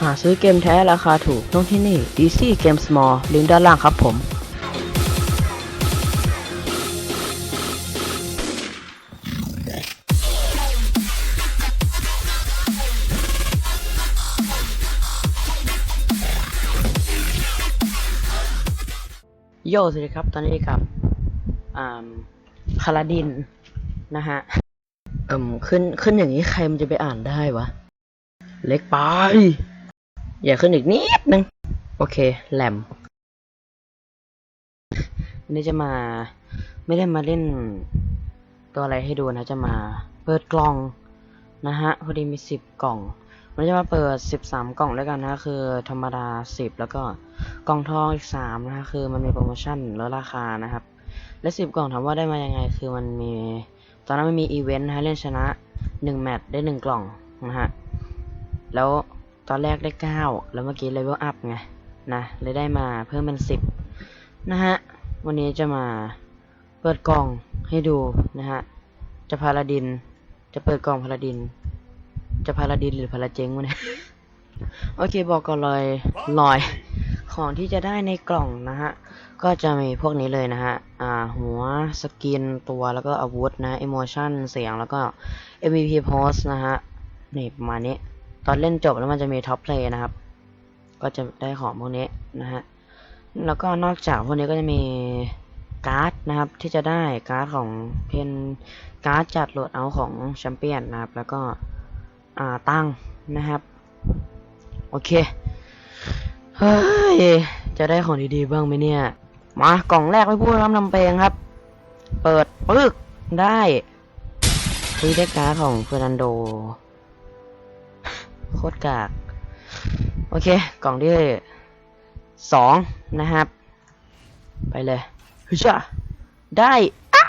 หาซื้อเกมแท้ราคาถูกต้องที่นี่ Easy Game Small ลิงก์ด้านล่างครับผมโยสวัสดีครับ ตอนนี้กับอ่าพาลาดิน นะฮะเอิ่มขึ้นขึ้นอย่างนี้ใครมันจะไปอ่านได้วะ เล็กไป อย่าขึ้นอีกนิดนึง โอเค แหลมนนี้จะมา ไม่ได้มาเล่น ตัวอะไรให้ดูนะ จะมา เปิดกล่องนะฮะ พอดีมีสิบกล่องวันจะมาเปิดสิบสามกล่องด้วยกันนะคือ ธรรมดาสิบแล้วก็กล่องทองอีกสามนะฮะคือมันมีโปรโมชั่นลดราคานะครับ และสิบกล่องถามว่าได้มายังไง คือมันมี ตอนนั้นมันมีอีเวนต์นะฮะเล่นชนะหนึ่งแมตช์ได้หนึ่งกล่องนะฮะแล้ว ตอนแรกได้เก้าแล้วเมื่อกี้เลเวลอัพไง นะเลยได้มาเพิ่มเป็นสิบนะฮะ วันนี้จะมาเปิดกล่องให้ดูนะฮะ จะพาลาดิน จะเปิดกล่องพาลาดิน จะพาลาดินหรือพาลาเจงวะเนี่ย โอเคบอกก่อนเลยลอย ของที่จะได้ในกล่องนะฮะ ก็จะมีพวกนี้เลยนะฮะ อ่า หัว สกิน ตัว แล้วก็อาวุธนะ emotion เสียง แล้วก็ MVP post นะฮะ นี่ประมาณนี้ ตอนเล่นจบแล้วมันจะมีท็อปเพลย์นะครับ ก็จะได้ของพวกนี้นะฮะ แล้วก็นอกจากพวกนี้ก็จะมีการ์ดนะครับที่จะได้การ์ดของเพนการ์ดจัดโหลดเอาของแชมเปี้ยนนะครับ แล้วก็อ่าตั้งนะครับ โอเคเฮ้ยจะได้ของดีๆบ้างไหมเนี่ย มากล่องแรกไม่พูดน้ำนำเพลงครับ เปิดปึ๊กได้คุยได้การ์ดของเฟอร์นันโด โคตรกาก โอเค กล่องที่สองนะครับ ไปเลยฮึชะได้อ้า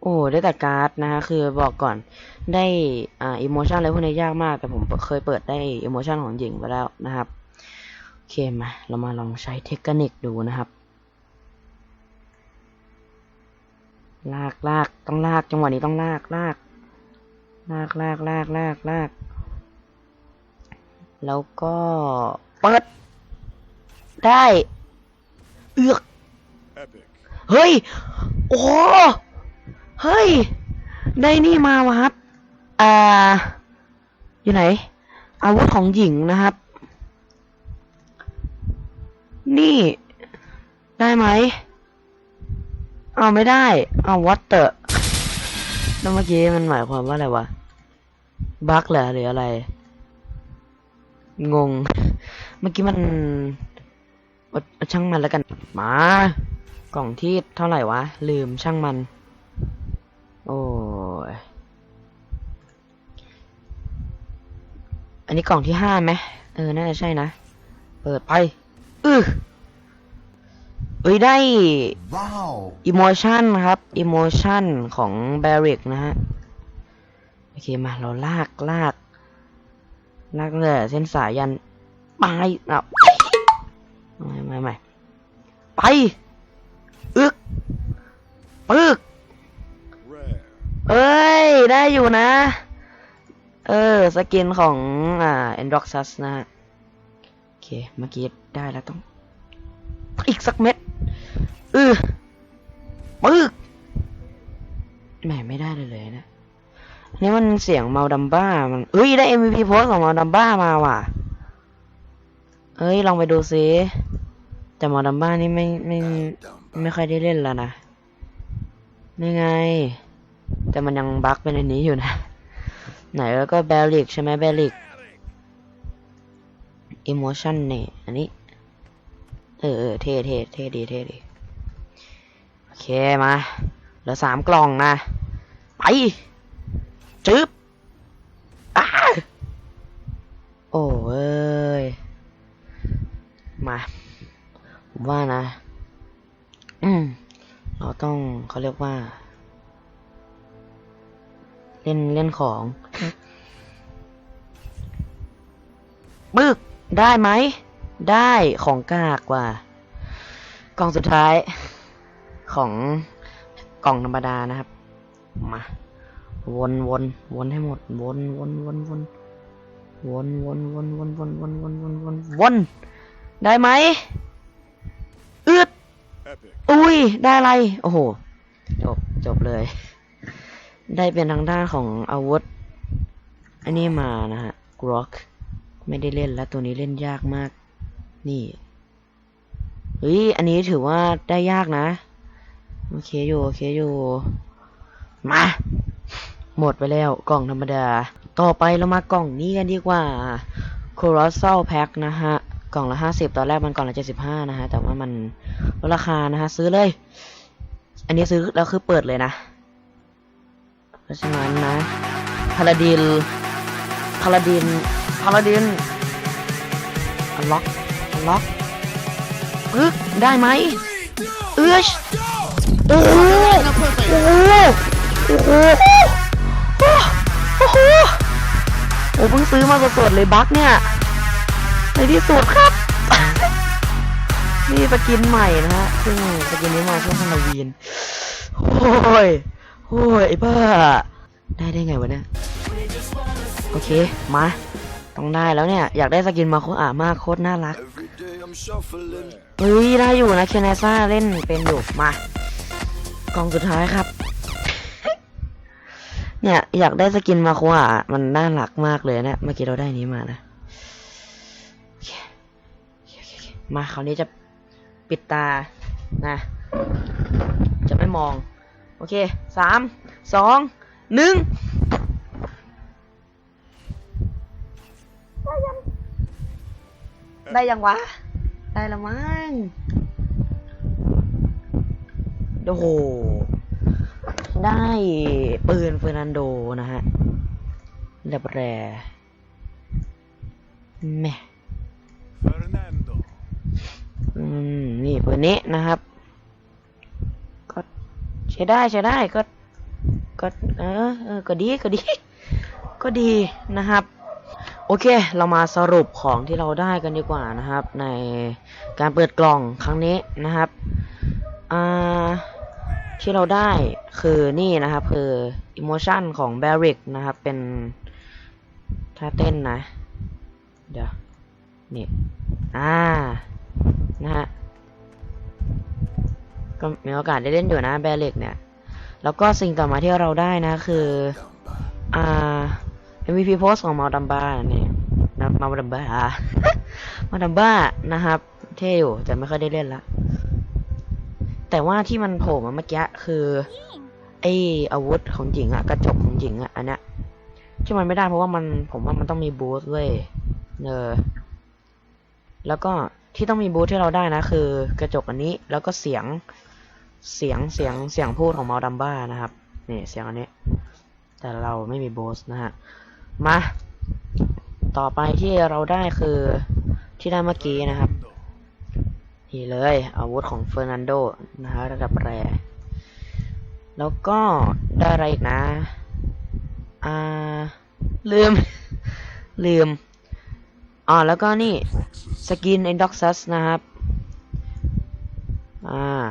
โอ้ได้แต่การ์ดนะฮะคือบอกก่อนได้อ่าอิโมชันอะไรพวกนี้ยากมาก แต่ผมเคยเปิดได้อิโมชันของหญิงไปแล้วนะครับ โอเคมาเรามาลองใช้เทคนิคดูนะครับลากลากต้องลากจังหวะนี้ต้องลากลาก ลากลากลากลากลาก แล้วก็เปิด ได้ เอือก Epic. เฮ้ย โอ้โหเฮ้ย ได้นี่มาวะครับ อ่า อยู่ไหน อาวุธของหญิงนะครับ นี่ ได้ไหม เอาไม่ได้ เอาวัตเตอร์ แล้วเมื่อกี้มันหมายความว่าอะไรวะ บั๊กเหรอหรืออะไร งง เมื่อกี้มันอช่างมันแล้วกัน มา กล่องที่เท่าไหร่วะ ลืมช่างมัน โอ้ย อันนี้กล่องที่ห้าไหม เออ น่าจะใช่นะ เปิดไป อือ เอ้ยได้ Wow. emotion ครับ emotion ของ barrick นะฮะ โอเคมาเราลากลาก ลากเลยเส้นสายยันไปเอาไม่ไม่ไม่ไป อึกปึ๊ก Rare. เอ้ย ได้อยู่นะ เออ สกินของ อ่า Endroxus นะฮะ โอเค เมื่อกี้ได้แล้วต้อง อีกสักเม็ด อือปึ๊กแหมไม่ได้เลยเลยนะนนี้มันเสียงเมาดัมบ้า มันเอ้ยได้ MVP โพสของเมาดัมบ้ามาว่ะ เอ้ยลองไปดูซิแต่เมาดัมบ้านี่ไม่ไม่ไม่ค่อยได้เล่นแล้วนะนี่ไง แต่มันยังบั๊กเป็นอันนี้อยู่นะ ไหนแล้วก็แบลิกใช่ไหมแบลิกอิโมชันนี่ อันนี้ เออเออเท่เท่เท่ดีเท่ดี เคมาเหลือสามกล่องนะ ไปจึ๊บโอ้เอ้ย มา ผมว่านะ อืม เราต้องเขาเรียกว่า เล่นเล่นของปึ๊กได้ไหม ได้ของกากกว่า กล่องสุดท้าย ของกล่องธรรมดานะครับ มา วนวนวนให้หมด วนวนวนวนวนวนวนวนวนวนวนวนวนวนได้ไหมอืดอุ้ย ได้อะไร โอ้โห จบ จบเลย ได้เป็นทางด้านของอาวุธ อันนี้มานะฮะกรอกไม่ได้เล่นแล้วตัวนี้เล่นยากมาก นี่ เฮ้ย อันนี้ถือว่าได้ยากนะ โอเคอยู่โอเคอยู่ มา หมดไปแล้วกล่องธรรมดา ต่อไปเรามากล่องนี้กันดีกว่า Colossal Pack นะฮะ กล่องละ50ตอนแรกมันกล่องละ75นะฮะ แต่ว่ามันลดราคานะฮะ ซื้อเลย อันนี้ซื้อแล้วคือเปิดเลยนะ เพราะฉะนั้นนะพาลาดินพาลาดินพาลาดินอันล็อกอันล็อกปึ๊กได้ไหม เอื้อชโอ้โหโอ้โหโอ้โหโอ้โหโอ้เพิ่งซื้อมาสดๆเลยบัคเนี่ยในที่สุดครับนี่สกินใหม่นะฮะซึ่งสกินนี้มาช่วงฮาโลวีนโอ้ยโอ้ยไอ้บ้า ได้ได้ไงวะเนี่ย โอเค มา ต้องได้แล้วเนี่ย อยากได้สกินมาโคอ่ามากโคตรน่ารัก เฮ้ยได้อยู่นะเคนเนซ่าเล่นเป็นอยู่มากองสุดท้ายครับ เนี่ยอยากได้สกินมาคอะมันน่ารักมากเลยเนะเมื่อกี้เราได้นี้มานะมาคราวนี้จะปิดตานะ จะไม่มอง โอเคสามสองหนึ่งได้ยังวะ ได้ละมั้งโอ้โห ได้ปืนเฟอร์นันโดนะฮะดับแรแหม่ Fernando. อืม นี่ปืนนี้นะครับ ก็ใช้ได้ใช้ได้ก็ ก็เออเออก็ดีก็ดี ก็ดีนะครับ โอเค เรามาสรุปของที่เราได้กันดีกว่านะครับ ในการเปิดกล่องครั้งนี้นะครับอ่าที่เราได้คือนี่นะครับ คือ emotion ของ Barrick นะครับ เป็นท่าเต้นนะ เดี๋ยว นี่ อ่า นะฮะ ก็มีโอกาสได้เล่นอยู่นะ Barrick เนี่ย แล้วก็สิ่งต่อมาที่เราได้นะคือ อ่า MVP post ของมาดัมบ้าเนี่ยนะมาดัมบ้ามาดัมบ้านะครับ เท่อยู่แต่ไม่ค่อยได้เล่นละ แต่ว่าที่มันโผล่มาเมื่อกี้คือไออาวุธของหญิงอะกระจกของหญิงอะอันเนี้ยที่มันไม่ได้เพราะว่ามันผมว่ามันต้องมีบูสต์เว้ยเนอแล้วก็ที่ต้องมีบูสต์ที่เราได้นะ คือกระจกอันนี้แล้วก็เสียงเสียงเสียงเสียงพูดของมาดัมบ้านะครับนี่เสียงอันนี้ แต่เราไม่มีบูสต์นะฮะ มา ต่อไปที่เราได้คือที่ได้เมื่อกี้นะครับ นี่เลยอาวุธของเฟอร์นันโดนะฮะระดับแรแล้วก็ได้อะไรอีกนะ อ่า ลืม ลืม อ๋อ แล้วก็นี่ สกิน Endoxus นะครับ อ่า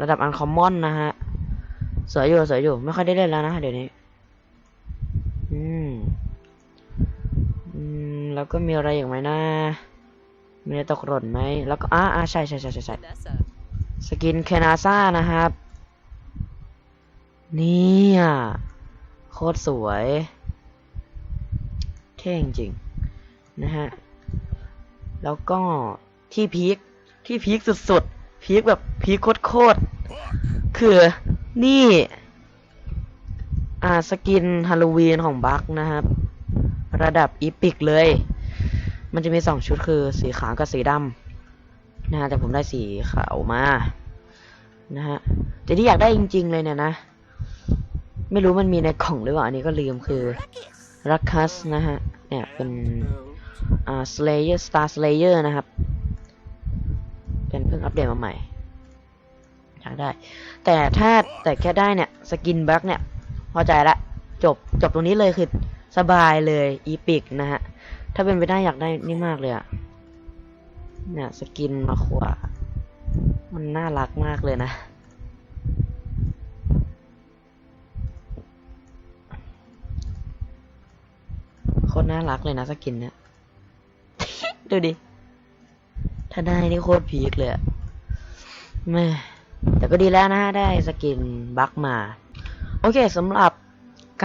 ระดับอันคอมมอนนะฮะ สวยอยู่ สวยอยู่ ไม่ค่อยได้เล่นแล้วนะ เดี๋ยวนี้ แล้วก็มีอะไรอีกไหมนะมีอะไรตกหล่นไหมแล้วก็อ่าอ่าใช่ใช่ใช่ใช่ใช่สกินแคนาซ่านะครับเนี่ยโคตรสวย เท่จริงๆนะฮะ แล้วก็ที่พีคที่พีคสุดๆ พีคแบบพีคโคตรๆ คือนี่ อ่าสกินฮาโลวีนของบัคนะครับ ระดับอีพิกเลย มันจะมีสองชุดคือสีขาวกับสีดำนะฮะแต่ผมได้สีขาวมานะฮะแต่ที่อยากได้จริง ๆ เลยเนี่ยนะ ไม่รู้มันมีในกล่องหรือเปล่าอันนี้ก็ลืมคือรักคัสนะฮะเนี่ยเป็นอ่า Slayer Star Slayer นะครับ เป็นเพิ่งอัปเดตมาใหม่อยากได้ แต่ถ้าแต่แค่ได้เนี่ยสกินบัคเนี่ยพอใจละจบจบตรงนี้เลยคือ สบายเลยอีพิกนะฮะ ถ้าเป็นไปได้อยากได้นี่มากเลยอะเนี่ยสกินมาขวามันน่ารักมากเลยนะ โคตรน่ารักเลยนะสกินเนี่ย ดูดิ ถ้าได้นี่โคตรพีคเลยอะแม่แต่ก็ดีแล้วนะได้สกินบัคมา โอเคสำหรับ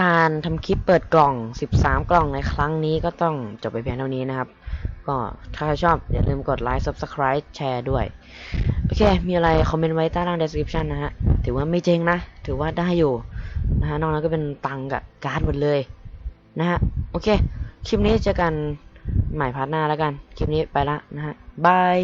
การทำคลิปเปิดกล่อง 13 กล่องในครั้งนี้ก็ต้องจบไปเพียงเท่านี้นะครับ ก็ถ้าชอบอย่าลืมกดไลค์ Subscribe แชร์ด้วย โอเค มีอะไรคอมเมนต์ไว้ใต้ล่าง description นะฮะ ถือว่าไม่เจ๊งนะ ถือว่าได้อยู่นะฮะ นอกนั้นก็เป็นตังค์กับการ์ดหมดเลยนะฮะ โอเค คลิปนี้เจอกันใหม่พาร์ทหน้าแล้วกัน คลิปนี้ไปละนะฮะบาย